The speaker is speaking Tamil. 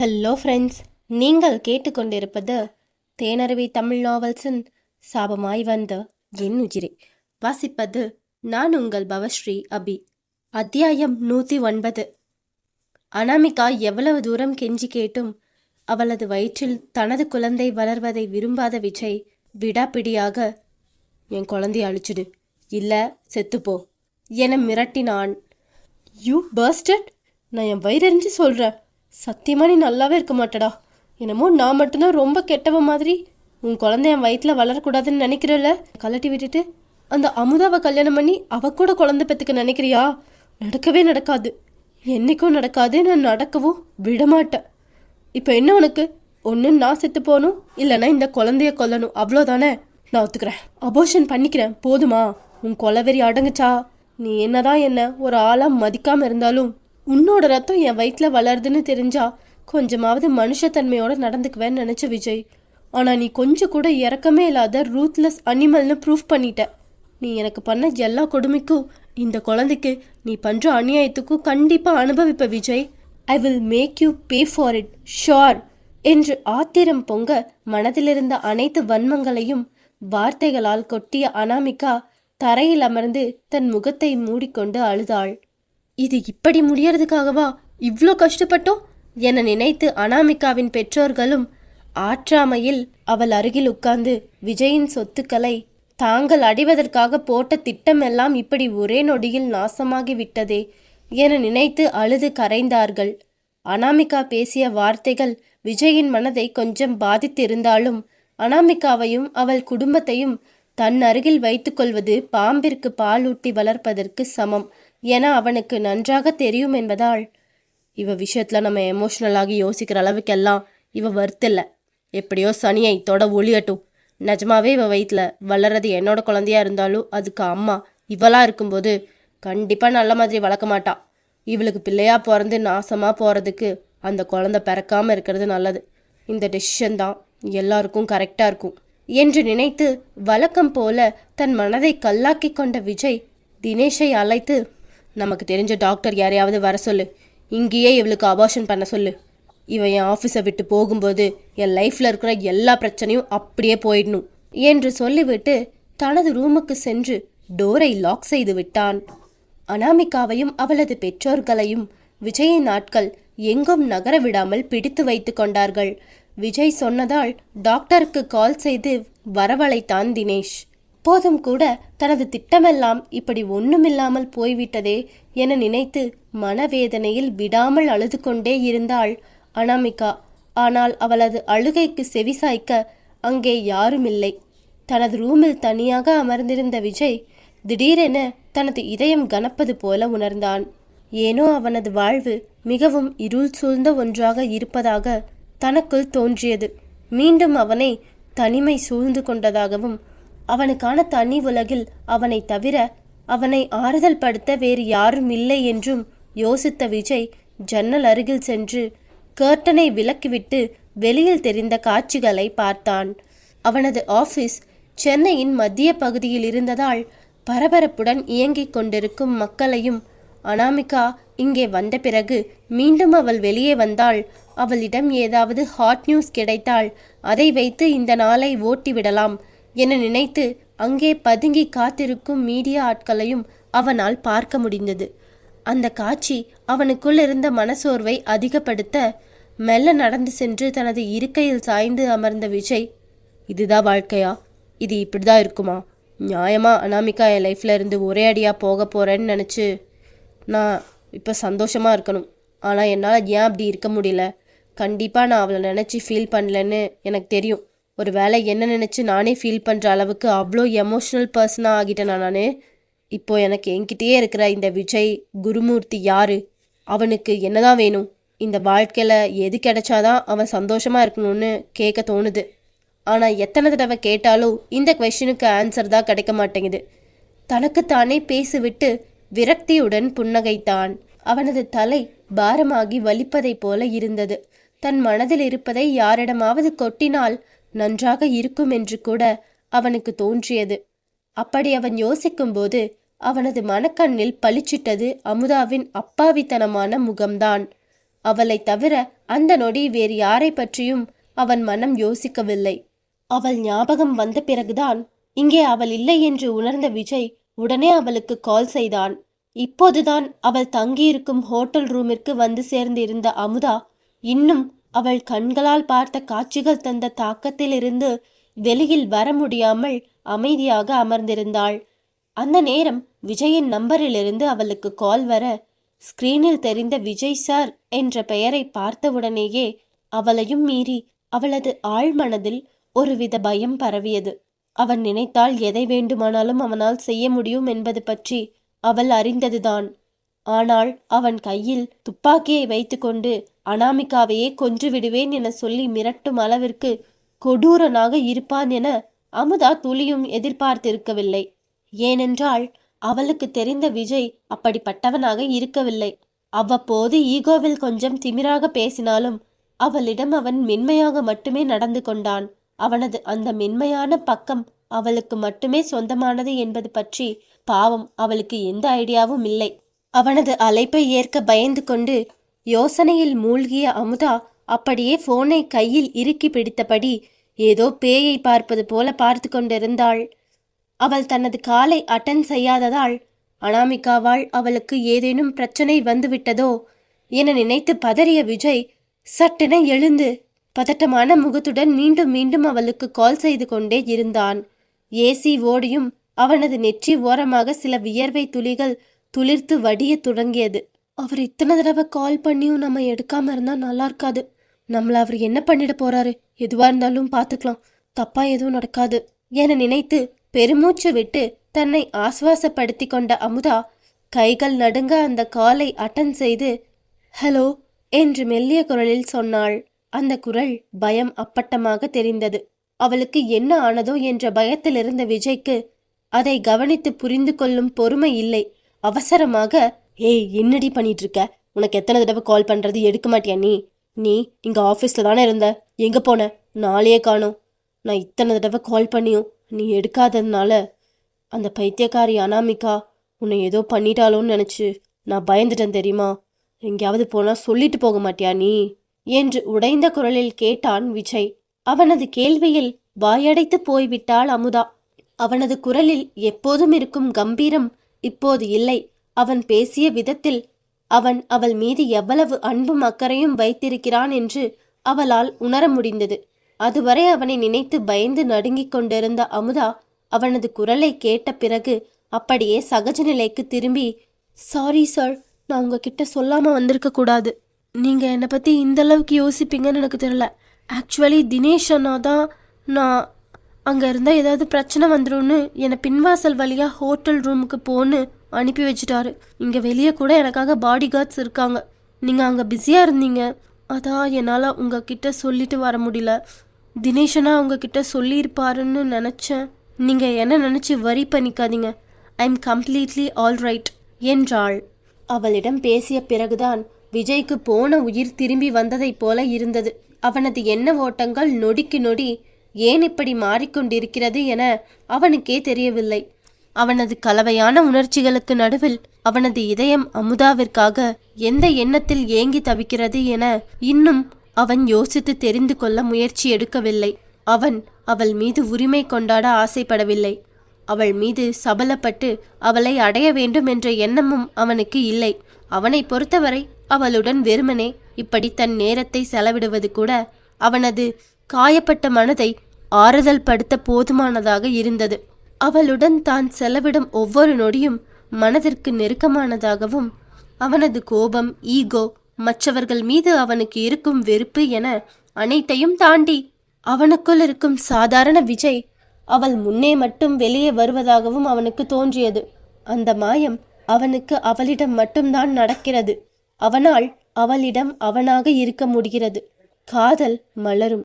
ஹலோ ஃப்ரெண்ட்ஸ் நீங்கள் கேட்டுக்கொண்டிருப்பது தேனருவி தமிழ் நாவல்ஸின் சாபமாய் வந்த என் உயிரே. வாசிப்பது நான் உங்கள் பவஸ்ரீ அபி. அத்தியாயம் நூற்றி ஒன்பது அனாமிகா எவ்வளவு தூரம் கெஞ்சி கேட்டும் அவளது வயிற்றில் தனது குழந்தை வளர்வதை விரும்பாத விஜய் விடாப்பிடியாக என் குழந்தைய அழிச்சிடு. இல்லை செத்துப்போ என மிரட்டினான். யூ பர்ஸ்டட் நான் என் வயிறறிஞ்சு சொல்கிறேன் சத்தியமா நீ நல்லாவே இருக்க மாட்டடா. என்னமோ நான் மட்டும்தான் ரொம்ப கெட்டவ மாதிரி. உன் குழந்தை என் வயிற்றில் வளரக்கூடாதுன்னு நினைக்கிறல்ல? கலட்டி விட்டுட்டு அந்த அமுதாவை கல்யாணம் பண்ணி அவ கூட குழந்தை பெற்றுக்க நினைக்கிறியா? நடக்கவே நடக்காது. என்னைக்கும் நடக்காது நான் நடக்கவும் விடமாட்டேன். இப்போ என்ன உனக்கு? ஒன்று நான் செத்து போகணும் இல்லைன்னா இந்த குழந்தைய கொல்லணும். அவ்வளோதானே நான் ஒத்துக்கிறேன். அபோஷன் பண்ணிக்கிறேன். போதுமா? உன் கொலவெறி அடங்குச்சா? நீ என்னதான் என்ன ஒரு ஆளாக மதிக்காமல் இருந்தாலும் உன்னோட ரத்தம் என் வயிற்றில் வளருதுன்னு தெரிஞ்சா கொஞ்சமாவது மனுஷத்தன்மையோட நடந்துக்குவேன்னு நினச்ச விஜய். ஆனால் நீ கொஞ்சம் கூட இறக்கமே இல்லாத ரூத்லெஸ் அனிமல்னு ப்ரூஃப் பண்ணிட்ட. நீ எனக்கு பண்ண எல்லா கொடுமைக்கும் இந்த குழந்தைக்கு நீ பண்ணுற அநியாயத்துக்கும் கண்டிப்பாக அனுபவிப்ப Vijay. I will make you pay for it sure என்று ஆத்திரம் பொங்க மனதிலிருந்த அனைத்து வன்மங்களையும் வார்த்தைகளால் கொட்டிய அனாமிகா தரையில் அமர்ந்து தன் முகத்தை மூடிக்கொண்டு அழுதாள். இது இப்படி முடியறதுக்காகவா இவ்வளோ கஷ்டப்பட்டோம்? என நினைத்து அனாமிகாவின் பெற்றோர்களும் ஆற்றாமையில் அவள் அருகில் உட்கார்ந்து விஜயின் சொத்துக்களை தாங்கள் அடைவதற்காக போட்ட திட்டமெல்லாம் இப்படி ஒரே நொடியில் நாசமாகி விட்டதே என நினைத்து அழுது கரைந்தார்கள். அனாமிகா பேசிய வார்த்தைகள் விஜயின் மனதை கொஞ்சம் பாதித்திருந்தாலும் அனாமிகாவையும் அவள் குடும்பத்தையும் தன் அருகில் வைத்துக்கொள்வது பாம்பிற்கு பாலூட்டி வளர்ப்பதற்கு சமம். என அவனுக்கு நன்றாக தெரியும் என்பதால். இவ விஷயத்தில் நம்ம எமோஷ்னலாகி யோசிக்கிற அளவுக்கெல்லாம் இவ வருத்தில்ல எப்படியோ சனியை தொட ஒளியட்டும் நிஜமாவே இவ வயிற்றில் வளர்றது என்னோட குழந்தையா இருந்தாலும் அதுக்கு அம்மா இவளா இருக்கும்போது கண்டிப்பாக நல்ல மாதிரி வளர்க்க மாட்டா. இவளுக்கு பிள்ளையாக பிறந்து நாசமாக போகிறதுக்கு அந்த குழந்தை பிறக்காமல் இருக்கிறது நல்லது. இந்த டெசிஷன் தான் எல்லாருக்கும் கரெக்டாக இருக்கும். என்று நினைத்து வழக்கம் போல தன் மனதை கல்லாக்கி கொண்ட விஜய் தினேஷை அழைத்து நமக்கு தெரிஞ்ச டாக்டர் யாரையாவது வர சொல்லு. இங்கேயே இவளுக்கு அபார்ஷன் பண்ண சொல்லு. இவன் என் ஆஃபீஸை விட்டு போகும்போது என் லைஃப்பில் இருக்கிற எல்லா பிரச்சனையும் அப்படியே போயிடணும் என்று சொல்லிவிட்டு தனது ரூமுக்கு சென்று டோரை லாக் செய்து விட்டான். அனாமிகாவையும் அவளது பெற்றோர்களையும் விஜயின் நாட்கள் எங்கும் நகர விடாமல் பிடித்து வைத்து கொண்டார்கள். விஜய் சொன்னதால் டாக்டருக்கு கால் செய்து வரவழைத்தான் தினேஷ். அப்போதும் கூட தனது திட்டமெல்லாம் இப்படி ஒன்றுமில்லாமல் போய்விட்டதே என நினைத்து மனவேதனையில் விடாமல் அழுது கொண்டே இருந்தாள் அனாமிகா. ஆனால் அவளது அழுகைக்கு செவிசாய்க்க அங்கே யாருமில்லை. தனது ரூமில் தனியாக அமர்ந்திருந்த விஜய் திடீரென தனது இதயம் கனப்பது போல உணர்ந்தான். ஏனோ அவனது வாழ்வு மிகவும் இருள் சூழ்ந்த ஒன்றாக இருப்பதாக தனக்குள் தோன்றியது. மீண்டும் அவனை தனிமை சூழ்ந்து கொண்டதாகவும் அவனுக்கான தனி உலகில் அவனை தவிர அவனை ஆறுதல் படுத்த வேறு யாரும் இல்லை என்றும் யோசித்த விஜய் ஜன்னல் அருகில் சென்று கர்ட்டனை விலக்கிவிட்டு வெளியில் தெரிந்த காட்சிகளை பார்த்தான். அவனது ஆபீஸ் சென்னையின் மத்திய பகுதியில் இருந்ததால் பரபரப்புடன் இயங்கிக் கொண்டிருக்கும் மக்களையும் அனாமிகா இங்கே வந்த பிறகு மீண்டும் அவள் வெளியே வந்தாள் அவளிடம் ஏதாவது ஹாட் நியூஸ் கிடைத்தால் அதை வைத்து இந்த நாளை ஓட்டிவிடலாம் என நினைத்து அங்கே பதுங்கி காத்திருக்கும் மீடியா ஆட்களையும் அவனால் பார்க்க முடிந்தது. அந்த காட்சி அவனுக்குள் இருந்த மனசோர்வை அதிகப்படுத்த மெல்ல நடந்து சென்று தனது இருக்கையில் சாய்ந்து அமர்ந்த விஜய் இதுதான் வாழ்க்கையா? இது இப்படிதான் இருக்குமா? நியாயமா? அனாமிகா என் லைஃப்ல இருந்து ஒரே அடியா போக போறேன்னு நினச்சி நான் இப்போ சந்தோஷமா இருக்கணும். ஆனால் என்னால் ஏன் அப்படி இருக்க முடியல? கண்டிப்பாக நான் அவளை நினச்சி ஃபீல் பண்ணலன்னு எனக்கு தெரியும். ஒரு வேளை என்ன நினச்சி நானே ஃபீல் பண்ணுற அளவுக்கு அவ்வளோ எமோஷ்னல் பர்சனாக ஆகிட்டேன் நான்? இப்போது எனக்கு என்கிட்டயே இருக்கிற இந்த விஜய் குருமூர்த்தி யாரு? அவனுக்கு என்னதான் வேணும்? இந்த வாழ்க்கையில் எது கிடைச்சாதான் அவன் சந்தோஷமாக இருக்கணும்னு கேட்க தோணுது. ஆனால் எத்தனை தடவை கேட்டாலும் இந்த கொஷனுக்கு ஆன்சர் தான் கிடைக்க மாட்டேங்குது. தனக்குத்தானே பேசிவிட்டு விரக்தியுடன் புன்னகைத்தான். அவனது தலை பாரமாகி வலிப்பதைப் போல இருந்தது. தன் மனதில் இருப்பதை யாரிடமாவது கொட்டினால் நன்றாக இருக்கும் என்று கூட அவனுக்கு தோன்றியது. அப்படி அவன் யோசிக்கும்போது அவனது மனக்கண்ணில் பளிச்சிட்டது அமுதாவின் அப்பாவித்தனமான முகம்தான். அவளை தவிர அந்த நொடி வேறு யாரை பற்றியும் அவன் மனம் யோசிக்கவில்லை. அவள் ஞாபகம் வந்த பிறகுதான் இங்கே அவள் இல்லை என்று உணர்ந்த விஜய் உடனே அவளுக்கு கால் செய்தான். இப்போதுதான் அவள் தங்கியிருக்கும் ஹோட்டல் ரூமிற்கு வந்து சேர்ந்திருந்த அமுதா இன்னும் அவள் கண்களால் பார்த்த காட்சிகள் தந்த தாக்கத்திலிருந்து வெளியில் வர முடியாமல் அமைதியாக அமர்ந்திருந்தாள். அந்த நேரம் விஜயின் நம்பரிலிருந்து அவளுக்கு கால் வர ஸ்கிரீனில் தெரிந்த விஜய் சார் என்ற பெயரை பார்த்தவுடனேயே அவளையும் மீறி அவளது ஆழ்மனதில் ஒருவித பயம் பரவியது. அவன் நினைத்தால் எதை வேண்டுமானாலும் அவனால் செய்ய முடியும் என்பது பற்றி அவள் அறிந்ததுதான். ஆனால் அவன் கையில் துப்பாக்கியை வைத்துக்கொண்டு அனாமிகாவையே கொன்று விடுவேன் என சொல்லி மிரட்டும் அளவிற்கு கொடூரனாக இருப்பான் என அமுதா துளியும் எதிர்பார்த்திருக்கவில்லை. ஏனென்றால் அவளுக்கு தெரிந்த விஜய் அப்படிப்பட்டவனாக இருக்கவில்லை. அவ்வப்போது ஈகோவில் கொஞ்சம் திமிராக பேசினாலும் அவளிடம் அவன் மென்மையாக மட்டுமே நடந்து கொண்டான். அவனது அந்த மென்மையான பக்கம் அவளுக்கு மட்டுமே சொந்தமானது என்பது பற்றி பாவம் அவளுக்கு எந்த ஐடியாவும் இல்லை. அவனது அழைப்பை ஏற்க பயந்து கொண்டு யோசனையில் மூழ்கிய அமுதா அப்படியே போனை கையில் இறுக்கி பிடித்தபடி ஏதோ பேயை பார்ப்பது போல பார்த்து கொண்டிருந்தாள். அவள் தனது காலை அட்டன் செய்யாததால் அனாமிகாவால் அவளுக்கு ஏதேனும் பிரச்சனை வந்துவிட்டதோ என நினைத்து பதறிய விஜய் சட்டென எழுந்து பதட்டமான முகத்துடன் மீண்டும் மீண்டும் அவளுக்கு கால் செய்து கொண்டே இருந்தான். ஏசி ஓடியும் அவனது நெற்றி ஓரமாக சில வியர்வை துளிகள் துளிர்த்து வடிய தொடங்கியது. அவர் இத்தனை தடவை கால் பண்ணியும் நம்ம எடுக்காம இருந்தா நல்லா இருக்காது. நம்மளை அவர் என்ன பண்ணிட போறாரு? எதுவா இருந்தாலும் பார்த்துக்கலாம் தப்பா எதுவும் நடக்காது. என நினைத்து பெருமூச்சு விட்டு தன்னை ஆஸ்வாசப்படுத்தி கொண்ட அமுதா கைகள் நடுங்க அந்த காலை அட்டன் செய்து ஹலோ என்று மெல்லிய குரலில் சொன்னாள். அந்த குரல் பயம் அப்பட்டமாக தெரிந்தது. அவளுக்கு என்ன ஆனதோ என்ற பயத்தில் இருந்த விஜய்க்கு அதை கவனித்து புரிந்து கொள்ளும் பொறுமை இல்லை. அவசரமாக ஏய் என்னடி பண்ணிட்டு இருக்க உனக்கு எத்தனை தடவை கால் பண்ணுறது எடுக்க மாட்டியா நீ? நீ இங்கே ஆஃபீஸில் தானே இருந்த. எங்கே போன? நாளையே காணோம். நான் இத்தனை தடவை கால் பண்ணியும் நீ எடுக்காததுனால. அந்த பைத்தியக்காரி அனாமிகா உன்னை ஏதோ பண்ணிட்டாளோன்னு நினச்சி நான் பயந்துட்டேன் தெரியுமா? எங்கேயாவது போனால் சொல்லிட்டு போக மாட்டியா நீ? என்று உடைந்த குரலில் கேட்டான் விஜய். அவனது கேள்வியில் வாயடைத்து போய்விட்டாள் அமுதா. அவனது குரலில் எப்போதும் இருக்கும் கம்பீரம் இப்போது இல்லை. அவன் பேசிய விதத்தில் அவன் அவள் மீது எவ்வளவு அன்பும் அக்கறையும் வைத்திருக்கிறான் என்று அவளால் உணர முடிந்தது. அதுவரை அவனை நினைத்து பயந்து நடுங்கிக் கொண்டிருந்த அமுதா அவனது குரலை கேட்ட பிறகு அப்படியே சகஜ நிலைக்கு திரும்பி சாரி சார் நான் உங்ககிட்ட சொல்லாம வந்திருக்க கூடாது. நீங்க என்னை பத்தி இந்த அளவுக்கு யோசிப்பீங்கன்னு எனக்கு தெரியல. ஆக்சுவலி தினேஷ் அண்ணா தான் நான் அங்கே இருந்தால் ஏதாவது பிரச்சனை வந்துடும்னு என்னை பின்வாசல் வழியாக ஹோட்டல் ரூமுக்கு போன்னு அனுப்பி வச்சுட்டாரு. இங்கே வெளியே கூட எனக்காக பாடி கார்ட்ஸ் இருக்காங்க. நீங்கள் அங்கே பிஸியாக இருந்தீங்க. அதான் என்னால் உங்ககிட்ட சொல்லிட்டு வர முடியல. தினேஷனா உங்ககிட்ட சொல்லியிருப்பாருன்னு நினச்சேன். நீங்கள் என்ன நினச்சி வரி பண்ணிக்காதீங்க. I am completely all right என்றாள். அவளிடம் பேசிய பிறகுதான் விஜய்க்கு போன உயிர் திரும்பி வந்ததைப் போல இருந்தது. அவனது எண்ண ஓட்டங்கள் நொடிக்கு நொடி ஏன் இப்படி மாறிக்கொண்டிருக்கிறது என அவனுக்கே தெரியவில்லை. அவனது கலவையான உணர்ச்சிகளுக்கு நடுவில் அவனது இதயம் அமுதாவிற்காக எந்த எண்ணத்தில் ஏங்கி தவிக்கிறது என இன்னும் அவன் யோசித்து தெரிந்து கொள்ள முயற்சி எடுக்கவில்லை. அவன் அவள் மீது உரிமை கொண்டாட ஆசைப்படவில்லை. அவள் மீது சபலப்பட்டு அவளை அடைய வேண்டும் என்ற எண்ணமும் அவனுக்கு இல்லை. அவனை பொறுத்தவரை அவளுடன் வெறுமனே இப்படி தன் நேரத்தை செலவிடுவது கூட அவனது காயப்பட்ட மனதை ஆறுதல் படுத்த போதுமானதாக இருந்தது. அவளுடன் தான் செலவிடும் ஒவ்வொரு நொடியும் மனதிற்கு நெருக்கமானதாகவும் அவனது கோபம் ஈகோ மற்றவர்கள் மீது அவனுக்கு இருக்கும் வெறுப்பு என அனைத்தையும் தாண்டி அவனுக்குள் இருக்கும் சாதாரண விஜய் அவள் முன்னே மட்டும் வெளியே வருவதாகவும் அவனுக்கு தோன்றியது. அந்த மாயம் அவனுக்கு அவளிடம் மட்டும்தான் நடக்கிறது. அவனால் அவளிடம் அவனாக இருக்க முடிகிறது. காதல் மலரும்.